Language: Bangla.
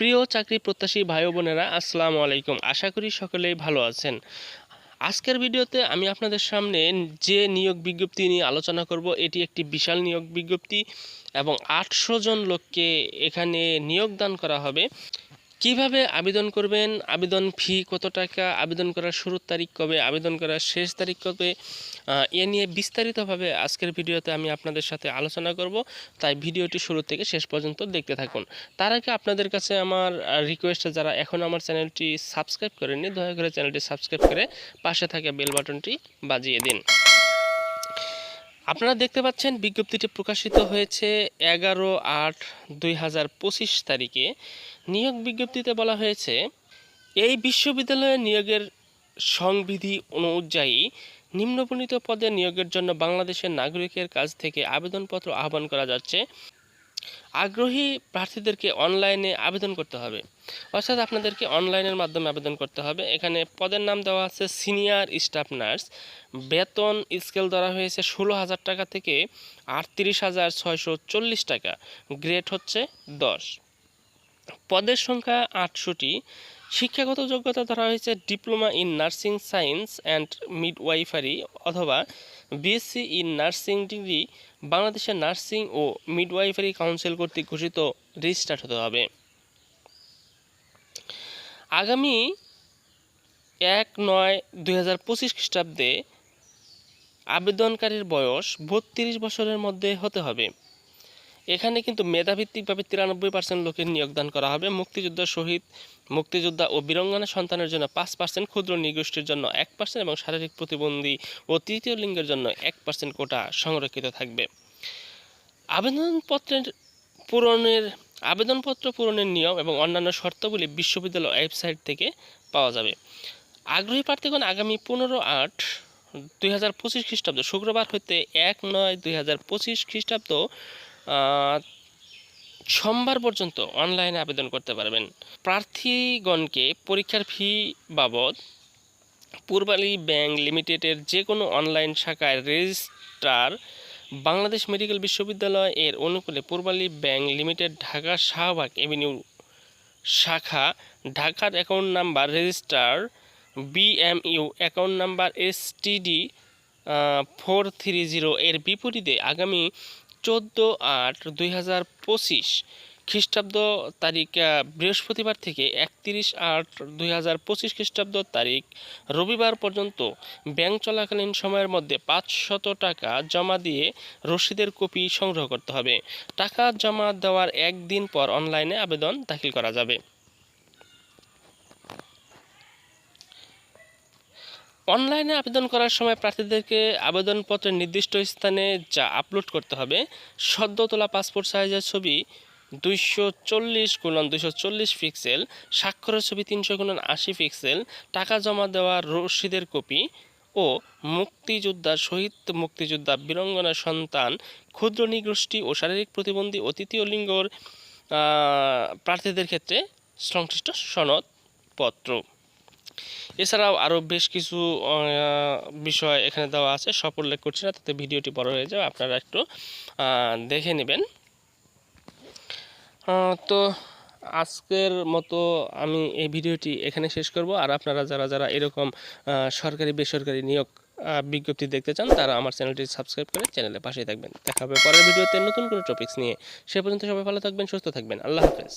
প্রিয় চাকরি প্রত্যাশী ভাই বোনেরা, আসসালামু আলাইকুম। আশা করি সকলেই ভালো আছেন। আজকের ভিডিওতে আমি আপনাদের সামনে যে নিয়োগ বিজ্ঞপ্তি নিয়ে আলোচনা করব, এটি একটি বিশাল নিয়োগ বিজ্ঞপ্তি এবং আটশো জন লোককে এখানে নিয়োগদান করা হবে। কীভাবে আবেদন করবেন? আবেদন ফি কত টাকা? আবেদন করার শুরুর তারিখ কবে? আবেদন করার শেষ তারিখ কবে? এ নিয়ে বিস্তারিতভাবে আজকের ভিডিওতে আমি আপনাদের সাথে আলোচনা করব। তাই ভিডিওটি শুরু থেকে শেষ পর্যন্ত দেখতে থাকুন। তার আগে আপনাদের কাছে আমার রিকোয়েস্ট যারা এখন আমার চ্যানেলটি সাবস্ক্রাইব করেননি, দয়া করে চ্যানেলটি সাবস্ক্রাইব করে পাশে থাকা বেল বাটনটি বাজিয়ে দিন। আপনারা দেখতে পাচ্ছেন বিজ্ঞপ্তিটি প্রকাশিত হয়েছে এগারো আট দুই তারিখে। নিয়োগ বিজ্ঞপ্তিতে বলা হয়েছে, এই বিশ্ববিদ্যালয়ে নিয়োগের সংবিধি অনুযায়ী নিম্নবর্ণিত পদে নিয়োগের জন্য বাংলাদেশের নাগরিকের কাছ থেকে আবেদনপত্র আহ্বান করা যাচ্ছে। আগ্রহী প্রার্থীদেরকে অনলাইনে আবেদন করতে হবে। অর্থাৎ আপনাদেরকে অনলাইনের মাধ্যমে আবেদন করতে হবে। এখানে পদের নাম দেওয়া আছে সিনিয়র স্টাফ নার্স বেতন স্কেল ধরা হয়েছে ষোলো হাজার টাকা থেকে আটত্রিশ হাজার ছয়শো চল্লিশ টাকা। গ্রেড হচ্ছে দশ। পদের সংখ্যা আটশোটি শিক্ষাগত যোগ্যতা ধরা হয়েছে diploma in nursing science and midwifery অথবা বিএসসি ইন নার্সিং ডিগ্রি। বাংলাদেশের নার্সিং ও মিডওয়াইফারি কাউন্সিল কর্তৃক ঘোষিত রেজিস্টার্ড হতে হবে। আগামী এক নয় দুই হাজার পঁচিশ খ্রিস্টাব্দে আবেদনকারীর বয়স বত্রিশ বছরের মধ্যে হতে হবে। এখানে কিন্তু মেধাভিত্তিকভাবে তিরানব্বই পার্সেন্ট লোকের নিয়োগদান করা হবে। মুক্তিযোদ্ধা শহীদ মুক্তিযোদ্ধা ও বীরঙ্গনা সন্তানের জন্য পাঁচ পার্সেন্ট ক্ষুদ্র নৃগোষ্ঠীর জন্য এক পার্সেন্ট এবং শারীরিক প্রতিবন্ধী ও তৃতীয় লিঙ্গের জন্য এক পার্সেন্ট কোটা সংরক্ষিত থাকবে। আবেদনপত্রের পূরণের, আবেদনপত্র পূরণের নিয়ম এবং অন্যান্য শর্তাবলী বিশ্ববিদ্যালয় ওয়েবসাইট থেকে পাওয়া যাবে। আগ্রহী প্রার্থীগণ আগামী পনেরো আট দুই হাজার পঁচিশ খ্রিস্টাব্দ, শুক্রবার হইতে এক নয় দুই হাজার পঁচিশ খ্রিস্টাব্দ সোমবার পর্যন্ত অনলাইনে আবেদন করতে পারবেন। প্রার্থীগণকে পরীক্ষার ফি বাবদ পূর্বালী ব্যাংক লিমিটেডের যে কোনো অনলাইন শাখায় রেজিস্ট্রার বাংলাদেশ মেডিকেল বিশ্ববিদ্যালয় এর অনুকূলে Pubali bank limited Dhaka Shahbag avenue শাখা, ঢাকার account number register BMU account number STD four three zero এর বিপরীতে আগামী চোদ্দ আট দুই হাজার পঁচিশ খ্রিস্টাব্দ তারিখ বৃহস্পতিবার থেকে একত্রিশ আট দুই হাজার পঁচিশ খ্রিস্টাব্দ তারিখ রবিবার পর্যন্ত ব্যাংক চলাকালীন সময়ের মধ্যে পাঁচশত টাকা জমা দিয়ে রসিদের কপি সংগ্রহ করতে হবে। টাকা জমা দেওয়ার একদিন পর অনলাইনে আবেদন দাখিল করা যাবে। অনলাইনে আবেদন করার সময় প্রার্থীদেরকে আবেদনপত্রের নির্দিষ্ট স্থানে যা আপলোড করতে হবে সদ্য তোলা পাসপোর্ট সাইজের ছবি দুইশো চল্লিশ গুণন দুইশো চল্লিশ পিক্সেল স্বাক্ষরের ছবি তিনশো গুণন আশি পিক্সেল টাকা জমা দেওয়ার রসিদের কপি ও মুক্তিযোদ্ধা শহীদ মুক্তিযোদ্ধা বীরঙ্গনা সন্তান, ক্ষুদ্র, নিগোষ্ঠী ও শারীরিক প্রতিবন্ধী ও তৃতীয় লিঙ্গর প্রার্থীদের ক্ষেত্রে সংশ্লিষ্ট সনদপত্র। এছাড়াও আরও বেশ কিছু বিষয় এখানে দেওয়া আছে। সব উল্লেখ করছি না, তাতে ভিডিওটি বড় হয়ে যাবে, আপনারা একটু দেখে নেবেন। তো আজকের মতো আমি এই ভিডিওটি এখানে শেষ করব। আর আপনারা যারা যারা এরকম সরকারি, বেসরকারি নিয়োগ বিজ্ঞপ্তি দেখতে চান, তারা আমার চ্যানেলটি সাবস্ক্রাইব করে চ্যানেলের পাশেই থাকবেন। দেখা হবে পরের ভিডিওতে নতুন কোনো টপিকস নিয়ে। সে পর্যন্ত সবাই ভালো থাকবেন, সুস্থ থাকবেন। আল্লাহ হাফেজ।